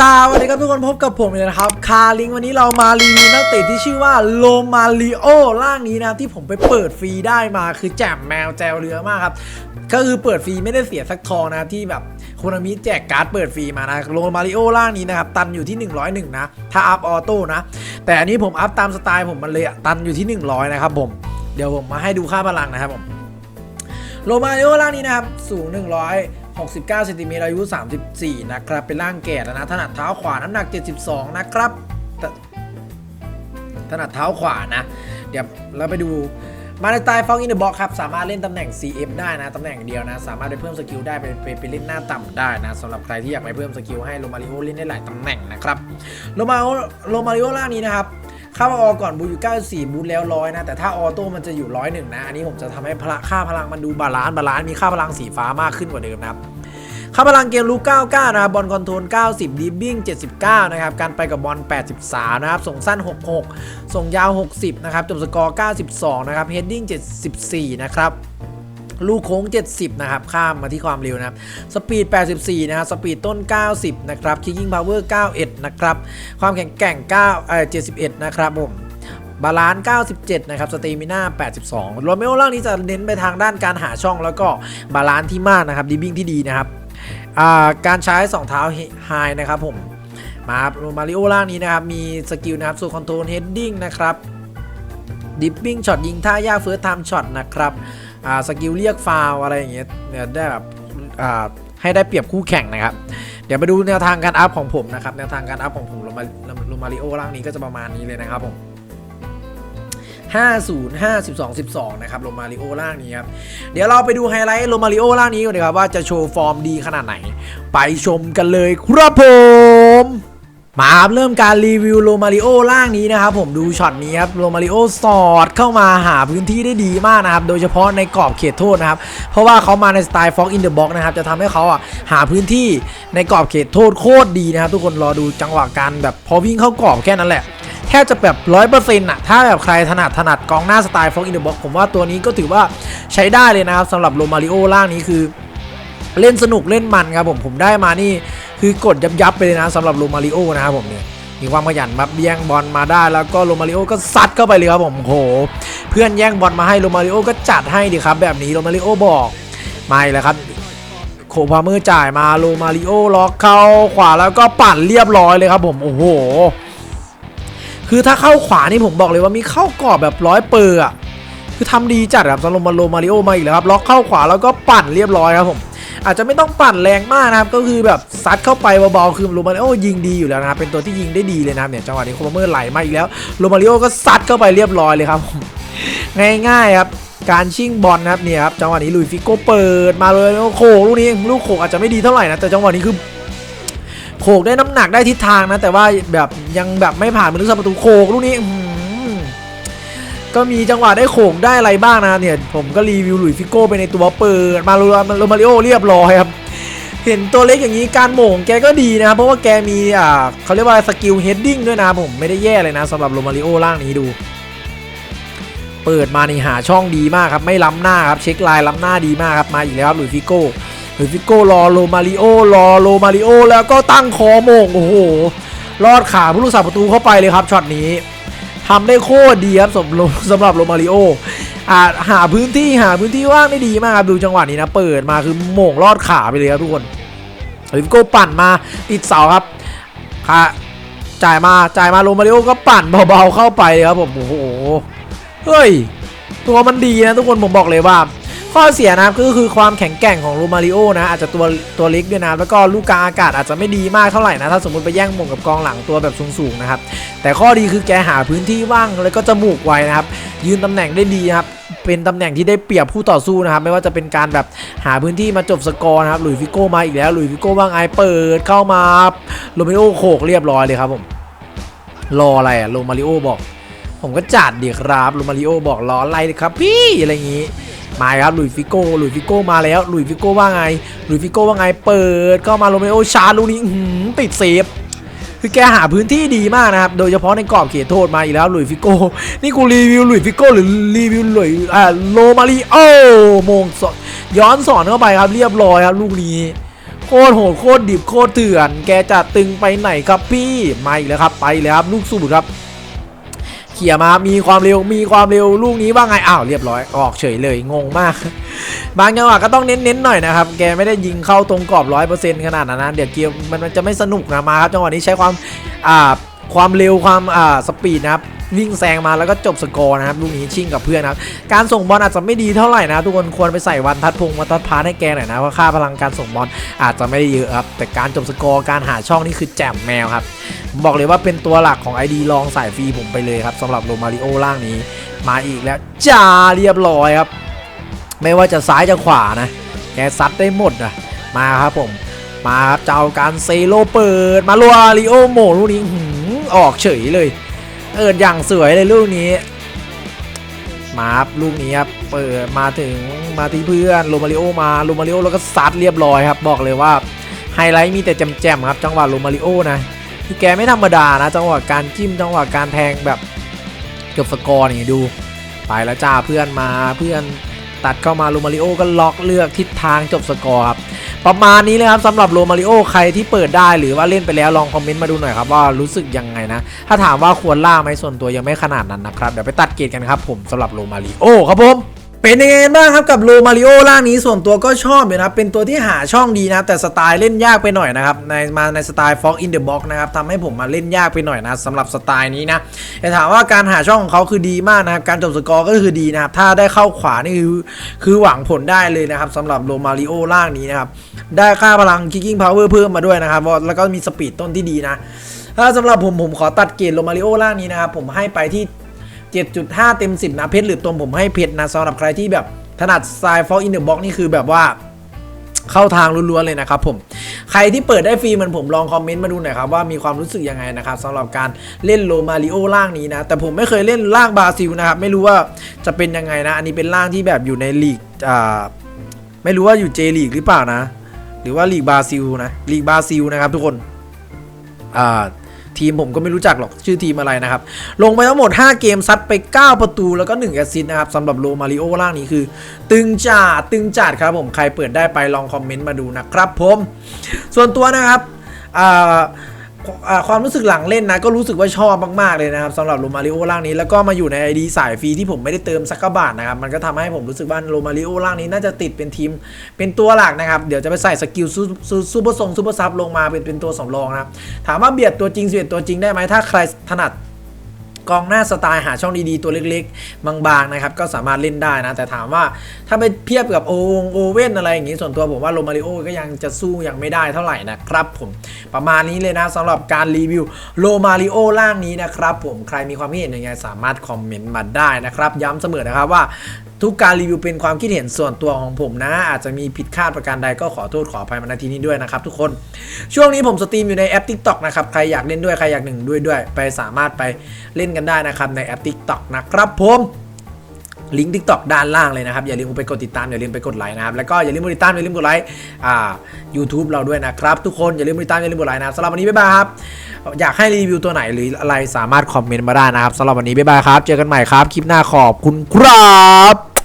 สวัสดีครับทุกคนพบกับผมเลยนะครับ คาลิงวันนี้เรามารีวิวนักเตะที่ชื่อว่าโลมาริโอร่างนี้นะครับที่ผมไปเปิดฟรีได้มาคือแจ่มแมวแจวเรือมากครับ ก็คือเปิดฟรีไม่ได้เสียสักทองนะที่แบบโคนามิแจกการ์ดเปิดฟรีมานะโลมาริโอร่างนี้นะครับ ตันอยู่ที่ 101 นะ ถ้าอัพออโต้นะ แต่อันนี้ผมอัพตามสไตล์ผมมันเลยอะตันอยู่ที่ 100 นะครับผมเดี๋ยวผมมาให้ดูค่าพลังนะครับผมโรมาริโอร่างนี้นะครับสูง 69เซนติเมตรอายุ 34 นะครับ เป็นร่างแก่แล้วนะถนัดเท้าขวาน้ำหนัก 72 นะครับ ถนัดเท้าขวานะ เดี๋ยวเราไปดูมาในสไตล์ฟองอินเดอะบ็อกครับ สามารถเล่นตำแหน่ง CF ได้นะ ตำแหน่งเดียวนะ สามารถไปเพิ่มสกิลได้ไปไปไปเล่นหน้าต่ำได้นะสำหรับใครที่อยากไปเพิ่มสกิลให้โรมาริโอเล่นได้หลายตำแหน่งนะครับโรมาโอโรมาริโอร่างนี้นะครับ ค่าออก่อนบูอยู่ 94 บูทแล้วร้อยนะ แต่ถ้าออโต้มันจะอยู่ร้อยหนึ่งนะ อันนี้ผมจะทำให้พละค่าพลังมันดูบาลานซ์บาลานซ์มีค่าพลังสีฟ้ามากขึ้นกว่าเดิมนะครับค่าพลังเกมลูก99 นะครับบอลคอนโทรล 90 ดิบบิ้ง 79 นะครับ การไปกับบอล 83 นะครับ ส่งสั้น 66 ส่งยาว 60 นะครับ จบสกอร์ 92 นะครับ เฮดดิ้ง 74 นะครับ ลูกโค้ง 70 นะครับ ข้ามมาที่ความเร็วนะครับ สปีด 84 นะครับ สปีดต้น 90 นะครับ คิกกิ้งพาวเวอร์ 91 นะครับ ความแข็งแกร่ง9เอ่อ71 นะครับผมบาลานซ์ 97 นะครับ สเตมิน่า 82 โรเมโอร่างนี้จะเน้นไปทางด้านการหาช่องแล้วก็บาลานซ์ที่มากนะครับดิบิ้งที่ดีนะครับาการใช้ 2 เท้าไฮนะครับผม มาโรมาริโอร่างนี้นะครับ มีสกิลนะครับส่วนคอนโทรลเฮดดิ้งนะครับ ดิปปิ้งช็อตยิงท่ายากเฟิร์สไทม์ช็อตนะครับ อ่าสกิลเรียกฟาวอะไรอย่างเงี้ยเนี่ยได้แบบอ่าให้ได้เปรียบคู่แข่งนะครับ เดี๋ยวมาดูแนวทางการอัพของผมนะครับ แนวทางการอัพของผมโรมาริโอร่างนี้ก็จะประมาณนี้เลยนะครับผม50 52 12 นะครับโรมาริโอร่างนี้ครับ เดี๋ยวเราไปดูไฮไลท์โรมาริโอร่างนี้กันดีครับ ว่าจะโชว์ฟอร์มดีขนาดไหน ไปชมกันเลยครับผม มาครับเริ่มการรีวิวโรมาริโอร่างนี้นะครับผมดูช็อตนี้ครับโรมาริโอสอดเข้ามาหาพื้นที่ได้ดีมากนะครับ โดยเฉพาะในกรอบเขตโทษนะครับ เพราะว่าเขามาในสไตล์ฟ็อกอินเดอะบ็อกนะครับ จะทำให้เขาอะหาพื้นที่ในกรอบเขตโทษโคตรดีนะครับ ทุกคนรอดูจังหวะการแบบพอวิ่งเข้ากรอบแค่นั้นแหละแทบจะแบบร้อยเปอร์เซ็นต์อะถ้าแบบใครถนัดถนัดกองหน้าสไตล์ฟ็อกอินเดอะบ็อกผมว่าตัวนี้ก็ถือว่าใช้ได้เลยนะครับสำหรับโรมาริโอร่างนี้คือ เล่นสนุกเล่นมันครับผมผมได้มานี่ คือกดยับยับๆไปเลยนะสำหรับโรมาริโอนะครับผมเนี่ยมีความขยันมาแย่งบอลมาได้แล้วก็โรมาริโอก็ซัดเข้าไปเลยครับผมโห เพื่อนแย่งบอลมาให้โรมาริโอก็จัดให้ดีครับ แบบนี้โรมาริโอบอกไม่แล้วครับโคพาเมอร์จ่ายมาโรมาริโอล็อกเข้าขวาแล้วก็ปั่นเรียบร้อยเลยครับผมโอ้โห คือถ้าเข้าขวานี่ผมบอกเลยว่ามีเข้ากรอบแบบร้อยเปอร์อะคือทำดีจัดครับสำหรับมาโรมาริโอมาอีกแล้วครับล็อกเข้าขวาแล้วก็ปั่นเรียบร้อยครับผม อาจจะไม่ต้องปั่นแรงมากนะครับก็คือแบบซัดเข้าไปเบาๆคือโรมาริโอยิงดีอยู่แล้วนะครับเป็นตัวที่ยิงได้ดีเลยนะครับเนี่ยจังหวะนี้โคพาเมอร์ไหลมาอีกแล้วโรมาริโอก็ซัดเข้าไปเรียบร้อยเลยครับ ง่ายๆครับการชิ่งบอลนะครับเนี่ยครับจังหวะนี้ลุยฟิโก้เปิดมาเลยล้วโขกลูกนี้ลูกโขกอาจจะไม่ดีเท่าไหร่นะแต่จังหวะนี้คือโขกได้น้ำหนักได้ทิศทางนะแต่ว่าแบบยังแบบไม่ผ่านมนุษย์ประตูโขกลูกนี้ ก็มีจังหวะได้โขกได้อะไรบ้างนะเนี่ย ผมก็รีวิวหลุยฟิโก้ไปในตัวเปิดมาโรโรมาริโอเรียบร้อยครับ เห็นตัวเล็กอย่างนี้การโหม่งแกก็ดีนะครับเพราะว่าแกมีอ่าเขาเรียกว่าสกิลเฮดดิ้งด้วยนะผมไม่ได้แย่เลยนะสำหรับโรมาริโอร่างนี้ดู เปิดมานี่หาช่องดีมากครับไม่ล้ำหน้าครับเช็คลน์ล้ำหน้าดีมากครับมาอีกแล้วครับหลุยฟิโก้หลุยฟิโก้รอโรมาริโอรอโรมาริโอแล้วก็ตั้งคอโมงโอ้โหรอดขาผู้รักษาประตูเข้าไปเลยครับช็อตนี้ ทำได้โคตรดีครับสำหรับสำหรับโรมาริโออาหาพื้นที่หาพื้นที่ว่างได้ดีมากครับดูจังหวะนี้นะ เปิดมาคือโมงรอดขาไปเลยครับทุกคนลิฟโก้ปั่นมาติดเสาครับค่ะจ่ายมาจ่ายมาโรมาริโอก็ปั่นเบาๆเข้าไปเลยครับผมโอ้โหเฮ้ยตัวมันดีนะทุกคนผมบอกเลยว่า ข้อเสียนะครับก็คือความแข็งแกร่งของลูมาริโอนะอาจจะตัวตัวเล็กด้วยนะแล้วก็ลูกกาอากาศอาจจะไม่ดีมากเท่าไหร่นะถ้าสมมติไปแย่งมงกับกองหลังตัวแบบสูงๆนะครับแต่ข้อดีคือแกหาพื้นที่ว่างแล้วก็จมูกไวนะครับยืนตำแหน่งได้ดีนะครับเป็นตำแหน่งที่ได้เปรียบผู้ต่อสู้นะครับไม่ว่าจะเป็นการแบบหาพื้นที่มาจบสกอร์นะครับหลุยฟิโก้มาอีกแล้วหลุยฟิโก้ว่างไอเปิดเข้ามาโรมาริโอโขกเรียบร้อยเลยครับผมรออะไรอะโรมาริโอบอก ผมก็จัดเดีครับลูมาริโอบอกล้ออะไรครับพี่อะไรอย่างงี้ มาครับลุยฟิโก้ลุยฟิโก้มาแล้วลุยฟิโก้ว่าไงลุยฟิโก้ว่าไงเปิดก็มาโรมโอชาร์ลูนี้หือติดเซฟคือแกหาพื้นที่ดีมากนะครับ โดยเฉพาะในกรอบเขตโทษมาอีกแล้วลุยฟิโก้ นี่กูรีวิวลุยฟิโก้หรือรีวิวลุยอ่าโรมาริโอมงสอนย้อนสอนเข้าไปครับเรียบร้อยครับลูกนี้โคตรโหดโคตรดิบโคตรเถื่อน แกจะตึงไปไหนครับพี่มาอีกแล้วครับไปแล้วครับลูกสูบครับ เขี่ยมามีความเร็วมีความเร็วลูกนี้ว่าไงอ้าวเรียบร้อยออกเฉยเลยงงมาก บางจังหวะก็ต้องเน้นๆหน่อยนะครับแกไม่ได้ยิงเข้าตรงกรอบร้อยเปอร์เซ็นต์ขนาดนั้นเดี๋ยวเกมมันมันจะไม่สนุกนะมาครับจังหวะนี้ใช้ความอ่าความเร็วความอ่าสปีดนะครับ วิ่งแซงมาแล้วก็จบสกอร์นะครับลูกนี้ชิงกับเพื่อนนะครับการส่งบอลอาจจะไม่ดีเท่าไหร่นะ ทุกคนควรไปใส่วันทัดพงวันทัดพาให้แกหน่อยนะเพราะค่าพลังการส่งบอลอาจจะไม่ได้เยอะครับแต่การจบสกอร์การหาช่องนี่คือแจ่มแมวครับบอกเลยว่าเป็นตัวหลักของ ID ลองสายฟรีผมไปเลยครับสำหรับโรมาริโอล่างนี้ มาอีกแล้วจ้าเรียบร้อยครับ ไม่ว่าจะซ้ายจะขวานะ แกซัดได้หมดนะมาครับผม มาครับเจ้าการเซโลเปิดมาลัวริโอโมลูกนี้หืมออกเฉยเลย เอิดอย่างสวยเลยลูกนี้ มาครับลูกนี้ครับเปิดมาถึงมาที่เพื่อนโรมาริโอมาโรมาริโอแล้วก็ซัดเรียบร้อยครับ บอกเลยว่าไฮไลท์มีแต่แจมๆครับ จังหวะโรมาริโอนะคือแกไม่ธรรมดานะจังหวะการจิ้มจังหวะการแทงแบบจบสกอร์นี่ดู ไปแล้วจ้าเพื่อนมาเพื่อนตัดเข้ามาโรมาริโอก็ล็อกเลือกทิศทางจบสกอร์ครับ ประมาณนี้เลยครับสำหรับโรมาริโอใครที่เปิดได้หรือว่าเล่นไปแล้วลองคอมเมนต์มาดูหน่อยครับว่ารู้สึกยังไงนะ ถ้าถามว่าควรล่าไหมส่วนตัวยังไม่ขนาดนั้นนะครับเดี๋ยวไปตัดเกรดกันครับผมสำหรับโรมาริโอครับผม เป็นยังไงบ้างครับกับโรมาริโอร่างนี้ส่วนตัวก็ชอบอยู่นะเป็นตัวที่หาช่องดีนะ แต่สไตล์เล่นยากไปหน่อยนะครับในมาในสไตล์ Fox in the Box นะครับทำให้ผมมาเล่นยากไปหน่อยนะสำหรับสไตล์นี้นะแต่ถามว่าการหาช่องของเขาคือดีมากนะครับการจบสกอร์ก็คือดีนะครับถ้าได้เข้าขวานี่คือคือหวังผลได้เลยนะครับสำหรับโรมาริโอร่างนี้นะครับได้ค่าพลัง kicking power เพิ่มมาด้วยนะครับแล้วก็มีสปีดต้นที่ดีนะถ้าสำหรับผมผมขอตัดเกรดโรมาริโอร่างนี้นะครับผมให้ไปที่ 7.5 เต็ม 10 นะเพชรหรือตรงผมให้เพชรนะสำหรับใครที่แบบถนัดสายฟอกอินเดอร์บ็อกนี่คือแบบว่าเข้าทางล้วนๆเลยนะครับผม ใครที่เปิดได้ฟรีเหมือนผมลองคอมเมนต์มาดูหน่อยครับว่ามีความรู้สึกยังไงนะครับสำหรับการเล่นโรมาริโอล่างนี้นะ แต่ผมไม่เคยเล่นล่างบราซิลนะครับ ไม่รู้ว่าจะเป็นยังไงนะ อันนี้เป็นล่างที่แบบอยู่ในลีกอ่าไม่รู้ว่าอยู่เจลีกหรือเปล่านะ หรือว่าลีกบราซิลนะลีกบราซิลนะครับทุกคนอ่า ทีมผมก็ไม่รู้จักหรอกชื่อทีมอะไรนะครับ ลงไปทั้งหมด 5 เกมซัดไป 9 ประตูแล้วก็1แอสซิสต์นะครับสำหรับโรมาริโอล่างนี้คือ ตึงจ่าตึงจัดครับผมใครเปิดได้ไปลองคอมเมนต์มาดูนะครับผม ส่วนตัวนะครับอ่า ความรู้สึกหลังเล่นนะ ก็รู้สึกว่าชอบมาก ๆ เลยนะครับสำหรับโรมาริโอร่างนี้ แล้วก็มาอยู่ใน ID สายฟรีที่ผมไม่ได้เติมสักกบาทนะครับ มันก็ทำให้ผมรู้สึกว่าโรมาริโอร่างนี้น่าจะติดเป็นทีม เป็นตัวหลักนะครับ เดี๋ยวจะไปใส่สกิลซูซูซูเปอร์ทรงซูเปอร์ซับลงมาเป็นเป็นตัวสำรองนะครับถามว่าเบียดตัวจริงเบียดตัวจริงได้ไหมถ้าใครถนัด กองหน้าสไตล์หาช่องดีๆตัวเล็กๆ บางๆนะครับก็สามารถเล่นได้นะ แต่ถามว่าถ้าไปเทียบกับโองโอเว่นอะไรอย่างงี้ส่วนตัวผมว่าโรมาริโอก็ยังจะสู้ยังไม่ได้เท่าไหร่นะครับผมประมาณนี้เลยนะสำหรับการรีวิวโรมาริโอล่างนี้นะครับผมใครมีความคิดเห็นยังไงสามารถคอมเมนต์มาได้นะครับ ย้ำเสมอนะครับว่า ทุกการรีวิวเป็นความคิดเห็นส่วนตัวของผมนะ อาจจะมีผิดคาดประการใดก็ขอโทษขออภัยมาณที่นี้ด้วยนะครับทุกคน ช่วงนี้ผมสตรีมอยู่ในแอป t ิ k t o k นะครับ ใครอยากเล่นด้วยใครอยากหนึ่งด้วยด้วย ไปสามารถไปเล่นกันได้นะครับในแอป t ิ k t o k นะครับผม ลิงก์ทิกตอกด้านล่างเลยนะครับ อย่าลืมไปกดติดตามอย่าลืมไปกดไลค์นะครับ แล้วก็อย่าลืมกดติดตามอย่าลืมกดไลค์อ่ายูทูบเราด้วยนะครับ ทุกคนอย่าลืมกดติดตามอย่าลืมกดไลค์นะสำหรับวันนี้บ๊ายบายครับอยากให้รีวิวตัวไหนหรืออะไรสามารถคอมเมนต์มาได้นะครับสำหรับวันนี้บ๊ายบายครับ เจอกันใหม่ครับคลิปหน้าขอบคุณครับ